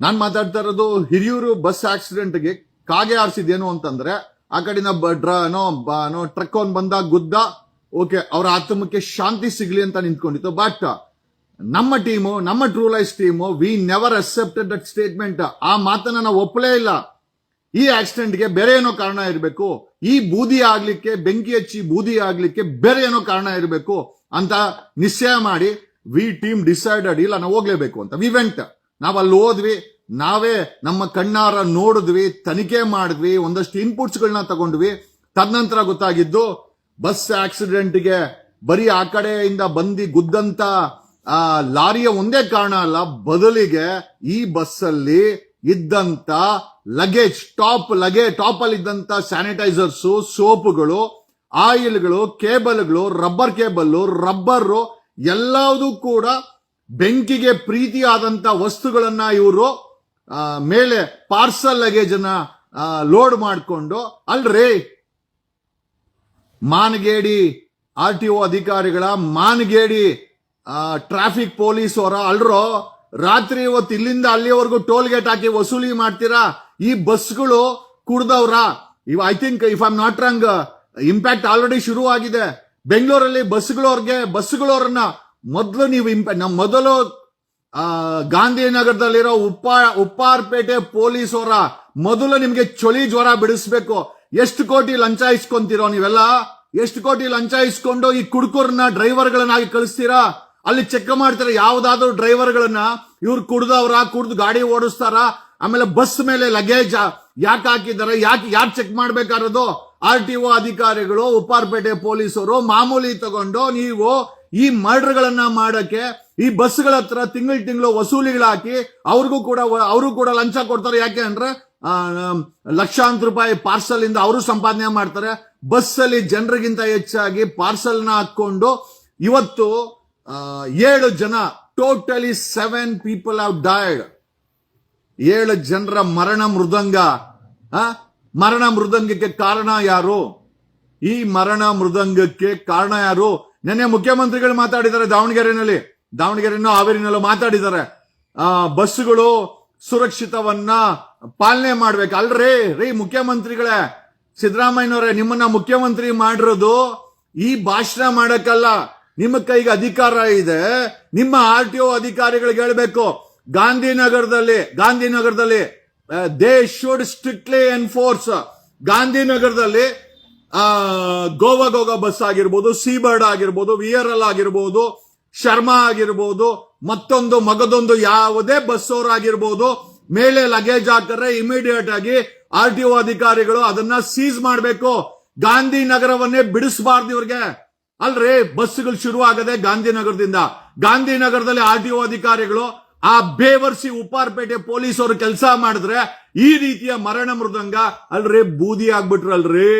ನಾನ್ ಮಾತಾಡ್ತಾ ಇರೋದು ಹಿರಿಯೂರು ಬಸ್ ಆಕ್ಸಿಡೆಂಟ್ಗೆ ಕಾಗೆ ಆರಿಸಿದೇನು ಅಂತಂದ್ರೆ, ಆ ಕಡೆಯಿಂದ ಬ- ಡ್ರ- ನೋ ಬ- ನೋ ಟ್ರಕ್ ಅವ್ನು ಬಂದ, ಗುದ್ದ, ಓಕೆ, ಅವರ ಆತ್ಮಕ್ಕೆ ಶಾಂತಿ ಸಿಗ್ಲಿ ಅಂತ ನಿಂತ್ಕೊಂಡಿತ್ತು. ಬಟ್ ನಮ್ಮ ಟೀಮು, ನಮ್ಮ true life team we never accepted that statement ಆ ಮಾತನ್ನ ನಾವು ಒಪ್ಪಲೇ ಇಲ್ಲ. ಈ ಆಕ್ಸಿಡೆಂಟ್ಗೆ ಬೇರೆ ಏನೋ ಕಾರಣ ಇರಬೇಕು. ಈ ಬೂದಿ ಆಗ್ಲಿಕ್ಕೆ, ಬೆಂಕಿ ಹಚ್ಚಿ ಬೂದಿ ಆಗ್ಲಿಕ್ಕೆ ಬೇರೆ ಏನೋ ಕಾರಣ ಇರಬೇಕು ಅಂತ ನಿಶ್ಚಯ ಮಾಡಿ ವಿ ಟೀಮ್ ಡಿಸೈಡೆಡ್ ಇಲ್ಲ, ನಾವು ಹೋಗ್ಲೇಬೇಕು ಅಂತ. ವಿ ವೆಂಟ್ ನಾವ್ ಅಲ್ಲಿ ಹೋದ್ವಿ ನಾವೇ ನಮ್ಮ ಕಣ್ಣಾರ ನೋಡಿದ್ವಿ, ತನಿಖೆ ಮಾಡಿದ್ವಿ, ಒಂದಷ್ಟು ಇನ್ಪುಟ್ಸ್ ಗಳನ್ನ ತಗೊಂಡ್ವಿ. ತದನಂತರ ಗೊತ್ತಾಗಿದ್ದು, ಬಸ್ ಆಕ್ಸಿಡೆಂಟ್ಗೆ ಬರೀ ಆ ಕಡೆಯಿಂದ ಬಂದಿ ಗುದ್ದಂತ ಲಾರಿಯ ಒಂದೇ ಕಾರಣ ಅಲ್ಲ, ಬದಲಿಗೆ ಈ ಬಸ್ಸಲ್ಲಿ ಇದ್ದಂತ ಲಗೇಜ್ ಟಾಪ್ ಲಗೇಜ್ ಟಾಪ್ ಅಲ್ಲಿ ಇದ್ದಂತ ಸ್ಯಾನಿಟೈಸರ್ಸ್ ಸೋಪುಗಳು ಆಯಿಲ್ಗಳು ಕೇಬಲ್ಗಳು ರಬ್ಬರ್ ಕೇಬಲ್ ರಬ್ಬರ್ ಎಲ್ಲದೂ ಕೂಡ ಬೆಂಕಿಗೆ ಪ್ರೀತಿಯಾದಂಥ ವಸ್ತುಗಳನ್ನು ಇವರು ಮೇಲೆ ಪಾರ್ಸಲ್ ಲಗೇಜ್ ಅನ್ನ ಲೋಡ್ ಮಾಡಿಕೊಂಡು, ಅಲ್ರಿ ಮಾನಗೇಡಿ ಆರ್ ಟಿ ಒ ಅಧಿಕಾರಿಗಳ ಮಾನಗೇಡಿ ಟ್ರಾಫಿಕ್ ಪೊಲೀಸ್ ಅವರ, ಅಲ್ರೋ ರಾತ್ರಿ ಇವತ್ತು ಇಲ್ಲಿಂದ ಅಲ್ಲಿವರೆಗೂ ಟೋಲ್ ಗೇಟ್ ಹಾಕಿ ವಸೂಲಿ ಮಾಡ್ತೀರಾ? ಈ ಬಸ್ಗಳು ಕುಡ್ದವ್ರ. ಇವ್ I think if I'm not wrong impact already ಶುರು ಆಗಿದೆ ಬೆಂಗಳೂರಲ್ಲಿ ಬಸ್ಗಳವ್ರಿಗೆ, ಬಸ್ಗಳವ್ರನ್ನ ಮೊದಲು ನೀವು ಇಂಪ ನಮ್ಮ ಮೊದಲು ಗಾಂಧಿ ಗಾಂಧಿನಗರದಲ್ಲಿರೋ ಉಪ್ಪ, ಉಪ್ಪಾರ್ಪೇಟೆ ಪೊಲೀಸ್ ಅವರ ಮೊದಲು ನಿಮ್ಗೆ ಚಳಿ ಜ್ವರ ಬಿಡಿಸ್ಬೇಕು. ಎಷ್ಟು ಕೋಟಿ ಲಂಚ ಇಸ್ಕೊಂತೀರೋ ನೀವೆಲ್ಲ? ಎಷ್ಟು ಕೋಟಿ ಲಂಚ ಇಸ್ಕೊಂಡು ಈ ಕುಡ್ಕೂರ್ನ ಡ್ರೈವರ್ಗಳನ್ನಾಗಿ ಕಳಿಸ್ತೀರಾ? ಅಲ್ಲಿ ಚೆಕ್ ಮಾಡ್ತಾರೆ ಯಾವ್ದಾದ್ರು ಡ್ರೈವರ್ಗಳನ್ನ? ಇವ್ರು ಕುಡ್ದವ್ರ? ಕುಡ್ದು ಗಾಡಿ ಓಡಿಸ್ತಾರ? ಆಮೇಲೆ ಬಸ್ ಮೇಲೆ ಲಗೇಜ್ ಯಾಕೆ ಹಾಕಿದ್ದಾರೆ? ಯಾಕೆ ಯಾಕೆ ಚೆಕ್ ಮಾಡ್ಬೇಕಾರದು ಆರ್ ಟಿ ಒ ಅಧಿಕಾರಿಗಳು, ಉಪ್ಪಾರ್ಪೇಟೆ ಪೊಲೀಸರು ಮಾಮೂಲಿ ತಗೊಂಡು ನೀವು ಈ ಮರ್ಡರ್ಗಳನ್ನ ಮಾಡಕ್ಕೆ, ಈ ಬಸ್ಗಳ ಹತ್ರ ತಿಂಗಳು ತಿಂಗಳು ವಸೂಲಿಗಳು ಹಾಕಿ ಅವ್ರಿಗೂ ಕೂಡ ಅವರು ಕೂಡ ಲಂಚ ಕೊಡ್ತಾರೆ. ಯಾಕೆ ಅಂದ್ರೆ ಲಕ್ಷಾಂತರ ರೂಪಾಯಿ ಪಾರ್ಸಲ್ ಇಂದ ಅವರು ಸಂಪಾದನೆ ಮಾಡ್ತಾರೆ. ಬಸ್ ಅಲ್ಲಿ ಜನರಿಗಿಂತ ಹೆಚ್ಚಾಗಿ ಪಾರ್ಸಲ್ನ ಹಾಕೊಂಡು ಇವತ್ತು ಏಳು ಜನ, totally seven people have died. ಏಳು ಜನರ ಮರಣ ಮೃದಂಗ? ಮರಣ ಮೃದಂಗಕ್ಕೆ ಕಾರಣ ಯಾರು? ಈ ಮರಣ ಮೃದಂಗಕ್ಕೆ ಕಾರಣ ಯಾರು? ನಿನ್ನೆ ಮುಖ್ಯಮಂತ್ರಿಗಳು ಮಾತಾಡಿದ್ದಾರೆ ದಾವಣಗೆರೆನಲ್ಲಿ. ದಾವಣಗೆರೆನೋ ಹಾವೇರಿನಲ್ಲೂ ಮಾತಾಡಿದ್ದಾರೆ. ಆ, ಬಸ್ಸುಗಳು ಸುರಕ್ಷಿತವನ್ನ ಪಾಲನೆ ಮಾಡ್ಬೇಕು. ಅಲ್ರಿ, ರೀ ಮುಖ್ಯಮಂತ್ರಿಗಳೇ, ಸಿದ್ದರಾಮಯ್ಯನವರೇ, ನಿಮ್ಮನ್ನ ಮುಖ್ಯಮಂತ್ರಿ ಮಾಡಿರೋದು ಈ ಭಾಷಣ ಮಾಡಕ್ಕಲ್ಲ. ನಿಮ್ಮ ಕೈಗೆ ಅಧಿಕಾರ ಇದೆ. ನಿಮ್ಮ ಆರ್ ಟಿ ಒ ಅಧಿಕಾರಿಗಳಿಗೆ ಹೇಳ್ಬೇಕು. ಗಾಂಧಿನಗರದಲ್ಲಿ ಗಾಂಧಿನಗರದಲ್ಲಿ ದೇ ಶುಡ್ ಸ್ಟ್ರಿಕ್ಟ್ಲಿ ಎನ್ಫೋರ್ಸ್ ಗಾಂಧಿನಗರದಲ್ಲಿ ಆ, ಗೋವಾ ಗೋವಾ ಬಸ್ ಆಗಿರ್ಬೋದು, ಸೀಬರ್ಡ್ ಆಗಿರ್ಬೋದು ವಿಯರಲ್ ಆಗಿರ್ಬೋದು, ಶರ್ಮಾ ಆಗಿರ್ಬೋದು, ಮತ್ತೊಂದು ಮಗದೊಂದು ಯಾವುದೇ ಬಸ್ ಆಗಿರ್ಬೋದು, ಮೇಲೆ ಲಗೇಜ್ ಹಾಕರೆ ಇಮಿಡಿಯೇಟ್ ಆಗಿ ಆರ್ ಟಿ ಒ ಅಧಿಕಾರಿಗಳು ಅದನ್ನ ಸೀಸ್ ಮಾಡಬೇಕು. ಗಾಂಧಿನಗರವನ್ನೇ ಬಿಡಿಸಬಾರ್ದು ಇವ್ರಿಗೆ. ಅಲ್ರಿ, ಬಸ್ಗಳು ಶುರು ಆಗದೆ ಗಾಂಧಿನಗರದಿಂದ ಗಾಂಧಿನಗರದಲ್ಲಿ ಆರ್ ಟಿ ಒ ಅಧಿಕಾರಿಗಳು ಆ ಬೇವರ್ಸಿ ಉಪ್ಪಾರ್ಪೇಟೆ ಪೊಲೀಸರು ಕೆಲಸ ಮಾಡಿದ್ರೆ ಈ ರೀತಿಯ ಮರಣ ಮೃದಂಗ ಅಲ್ರಿ ಬೂದಿ ಆಗ್ಬಿಟ್ರಲ್ರಿ.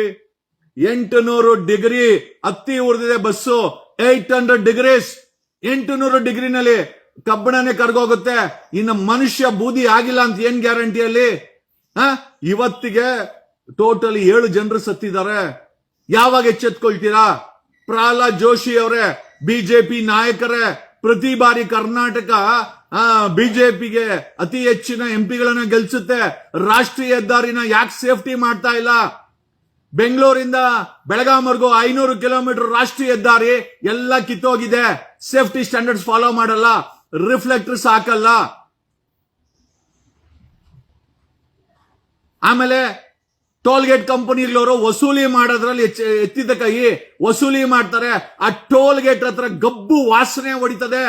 ಎಂಟುನೂರು ಡಿಗ್ರಿ ಅತ್ತಿ ಉರಿದಿದೆ ಬಸ್ಸು. Eight hundred degrees. ಎಂಟುನೂರು ಡಿಗ್ರಿನಲ್ಲಿ ಕಬ್ಬಣನೆ ಕರ್ಗೋಗುತ್ತೆ. ಇನ್ನು ಮನುಷ್ಯ ಬೂದಿ ಆಗಿಲ್ಲ ಅಂತ ಏನ್ ಗ್ಯಾರಂಟಿಯಲ್ಲಿ ಆ ಇವತ್ತಿಗೆ ಟೋಟಲಿ ಏಳು ಜನರು ಸತ್ತಿದ್ದಾರೆ. ಯಾವಾಗ ಎಚ್ಚೆತ್ಕೊಳ್ತೀರಾ? ಪ್ರಹ್ಲಾದ್ ಜೋಶಿ ಅವರೇ, ಬಿಜೆಪಿ ನಾಯಕರೇ, ಪ್ರತಿ ಬಾರಿ ಕರ್ನಾಟಕ ಬಿಜೆಪಿಗೆ ಅತಿ ಹೆಚ್ಚಿನ ಎಂಪಿಗಳನ್ನ ಗೆಲ್ಸುತ್ತೆ. ರಾಷ್ಟ್ರೀಯ ಹೆದ್ದಾರಿನ ಯಾಕೆ ಸೇಫ್ಟಿ ಮಾಡ್ತಾ ಇಲ್ಲ? ಬೆಂಗಳೂರಿಂದ ಬೆಳಗಾಂವರೆಗೂ ಐನೂರು ಕಿಲೋಮೀಟರ್ ರಾಷ್ಟ್ರೀಯ ಹೆದ್ದಾರಿ ಎಲ್ಲ ಕಿತ್ತೋಗಿದೆ. ಸೇಫ್ಟಿ ಸ್ಟ್ಯಾಂಡರ್ಡ್ಸ್ ಫಾಲೋ ಮಾಡಲ್ಲ. ರಿಫ್ಲೆಕ್ಟರ್ಸ್ ಹಾಕಲ್ಲ. ಆಮೇಲೆ ಟೋಲ್ಗೇಟ್ ಕಂಪನಿಗಳವರು ವಸೂಲಿ ಮಾಡೋದ್ರಲ್ಲಿ ಎತ್ತಿದ ಕೈ, ವಸೂಲಿ ಮಾಡ್ತಾರೆ. ಆ ಟೋಲ್ ಗೇಟ್ ಹತ್ರ ಗಬ್ಬು ವಾಸನೆ ಹೊಡಿತದೆ.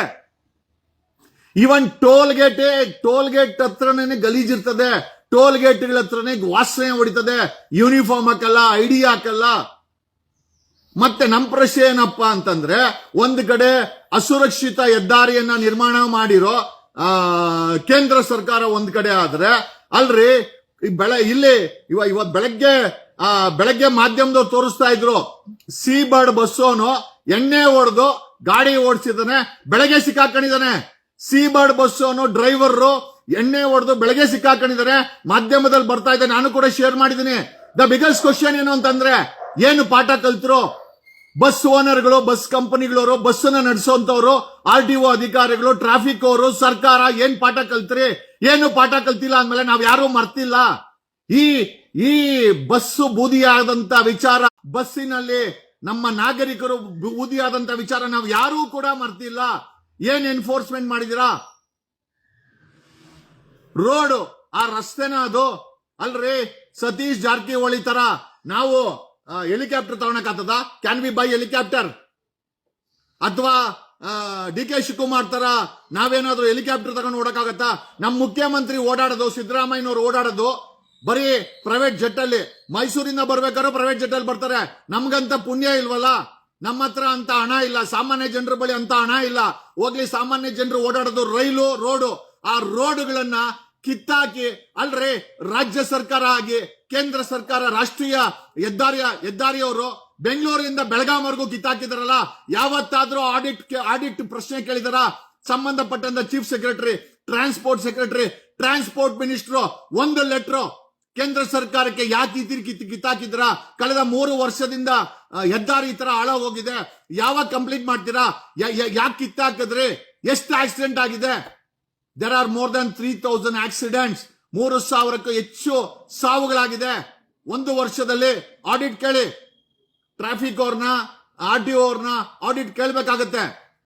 Even toll gate toll gate ಹತ್ರನೇ ಗಲೀಜಿರ್ತದೆ ಟೋಲ್ ಗೇಟ್ಗಳ ಹತ್ರನೇ ವಾಸನೆ ಹೊಡಿತದೆ. ಯೂನಿಫಾರ್ಮ್ ಹಾಕಲ್ಲ, ಐಡಿ ಹಾಕಲ್ಲ. ಮತ್ತೆ ನಮ್ಮ ಪ್ರಶ್ನೆ ಏನಪ್ಪಾ ಅಂತಂದ್ರೆ, ಒಂದು ಕಡೆ ಅಸುರಕ್ಷಿತ ಹೆದ್ದಾರಿಯನ್ನ ನಿರ್ಮಾಣ ಮಾಡಿರೋ ಕೇಂದ್ರ ಸರ್ಕಾರ ಒಂದ್ ಕಡೆ ಆದ್ರೆ, ಅಲ್ರಿ ಬೆಳೆ, ಇಲ್ಲಿ, ಇವ ಇವತ್ ಬೆಳಗ್ಗೆ, ಆ, ಬೆಳಗ್ಗೆ ಮಾಧ್ಯಮದವ್ರು ತೋರಿಸ್ತಾ ಇದ್ರು ಸಿ ಬರ್ಡ್ ಬಸ್ಸೋನು ಎಣ್ಣೆ ಹೊಡೆದು ಗಾಡಿ ಓಡಿಸಿದಾನೆ, ಬೆಳಗ್ಗೆ ಸಿಕ್ಕಾಕೊಂಡಿದ್ದಾನೆ ಸಿ ಬರ್ಡ್ ಬಸ್ಸೋನು ಡ್ರೈವರ್ ಎಣ್ಣೆ ಹೊಡೆದು ಬೆಳಗ್ಗೆ ಸಿಕ್ಕಾಕೊಂಡಿದ್ದಾರೆ. ಮಾಧ್ಯಮದಲ್ಲಿ ಬರ್ತಾ ಇದೆ. ನಾನು ಕೂಡ ಶೇರ್ ಮಾಡಿದ್ದೀನಿ. ದ ಬಿಗ್ಗೆಸ್ಟ್ ಕ್ವಶನ್ ಏನು ಅಂತಂದ್ರೆ, ಏನು ಪಾಠ ಕಲ್ತರು? ಬಸ್ ಓನರ್ಗಳು, ಬಸ್ ಕಂಪನಿಗಳವರು ಬಸ್ ಅನ್ನ ನಡೆಸುವಂತವ್ರು ಆರ್ ಟಿ ಒ ಅಧಿಕಾರಿಗಳು ಟ್ರಾಫಿಕ್ ಅವರು, ಸರ್ಕಾರ ಏನ್ ಪಾಠ ಕಲ್ತ್ರಿ? ಏನು ಪಾಠ ಕಲ್ತಿಲ್ಲ ಅಂದ್ಮೇಲೆ ನಾವ್ ಯಾರು ಮರ್ತಿಲ್ಲ. ಈ ಈ ಬಸ್ಸು ಬೂದಿಯಾದಂತ ವಿಚಾರ, ಬಸ್ಸಿನಲ್ಲಿ ನಮ್ಮ ನಾಗರಿಕರು ಬೂದಿಯಾದಂತ ವಿಚಾರ ನಾವು ಯಾರೂ ಕೂಡ ಮರ್ತಿಲ್ಲ. ಏನ್ ಎನ್ಫೋರ್ಸ್ಮೆಂಟ್ ಮಾಡಿದಿರಾ? ರೋಡ್, ಆ ರಸ್ತೆನ ಅದು? ಅಲ್ರಿ, ಸತೀಶ್ ಜಾರಕಿಹೊಳಿ ತರ ನಾವು ಹೆಲಿಕಾಪ್ಟರ್ ತಗೊಳಕಾಗ್ತದ ಕ್ಯಾನ್ ಬಿ ಬೈ ಹೆಲಿಕಾಪ್ಟರ್ ಅಥವಾ ಡಿ ಕೆ ಶಿವಕುಮಾರ್ ತರ ನಾವೇನಾದ್ರೂ ಹೆಲಿಕಾಪ್ಟರ್ ತಗೊಂಡು ಓಡಕ್ಕಾಗತ್ತಾ ನಮ್ಮ ಮುಖ್ಯಮಂತ್ರಿ ಓಡಾಡೋದು, ಸಿದ್ದರಾಮಯ್ಯನವರು ಓಡಾಡೋದು, ಬರೀ ಪ್ರೈವೇಟ್ ಜೆಟ್ ಅಲ್ಲಿ. ಮೈಸೂರಿಂದ ಬರ್ಬೇಕಾದ್ರೆ ಪ್ರೈವೇಟ್ ಜೆಟ್ ಅಲ್ಲಿ ಬರ್ತಾರೆ. ನಮ್ಗಂತ ಪುಣ್ಯ ಇಲ್ವಲ್ಲ? ನಮ್ಮ ಹತ್ರ ಅಂತ ಹಣ ಇಲ್ಲ. ಸಾಮಾನ್ಯ ಜನರ ಬಳಿ ಅಂತ ಹಣ ಇಲ್ಲ. ಹೋಗ್ಲಿ, ಸಾಮಾನ್ಯ ಜನರು ಓಡಾಡೋದು ರೈಲು, ರೋಡು. ಆ ರೋಡ್ಗಳನ್ನ ಕಿತ್ತಾಕಿ, ಅಲ್ರಿ ರಾಜ್ಯ ಸರ್ಕಾರ ಆಗಿ ಕೇಂದ್ರ ಸರ್ಕಾರ ರಾಷ್ಟ್ರೀಯ ಹೆದ್ದಾರಿಯ, ಹೆದ್ದಾರಿಯವರು ಬೆಂಗಳೂರಿಂದ ಬೆಳಗಾಂವರೆಗೂ ಕಿತ್ತಾಕಿದಾರಲ್ಲ, ಯಾವತ್ತಾದ್ರೂ ಆಡಿಟ್ ಆಡಿಟ್ ಪ್ರಶ್ನೆ ಕೇಳಿದಾರ, ಸಂಬಂಧಪಟ್ಟಂತ chief secretary transport secretary transport minister ಒಂದು ಲೆಟರ್ ಕೇಂದ್ರ ಸರ್ಕಾರಕ್ಕೆ ಯಾಕೆ ಕಿತ್, ಕಿತ್ತಾಕಿದ್ರ? ಕಳೆದ ಮೂರು ವರ್ಷದಿಂದ ಹೆದ್ದಾರಿ ಈ ತರ ಹಾಳಾಗೋಗಿದೆ ಯಾವಾಗ ಕಂಪ್ಲೀಟ್ ಮಾಡ್ತೀರಾ? ಯಾಕೆ ಕಿತ್ತಾಕಿದ್ರಿ? ಎಷ್ಟು ಆಕ್ಸಿಡೆಂಟ್ ಆಗಿದೆ? There are more than three thousand accidents ಮೂರು ಸಾವಿರಕ್ಕೂ ಹೆಚ್ಚು ಸಾವುಗಳಾಗಿದೆ. ಒಂದು ವರ್ಷದಲ್ಲಿ ಆಡಿಟ್ ಕೇಳಿ. ಟ್ರಾಫಿಕ್ ಅವ್ರನ್ನ ಆರ್ ಟಿ ಅವ್ರನ್ನ ಆಡಿಟ್ ಕೇಳಬೇಕಾಗತ್ತೆ.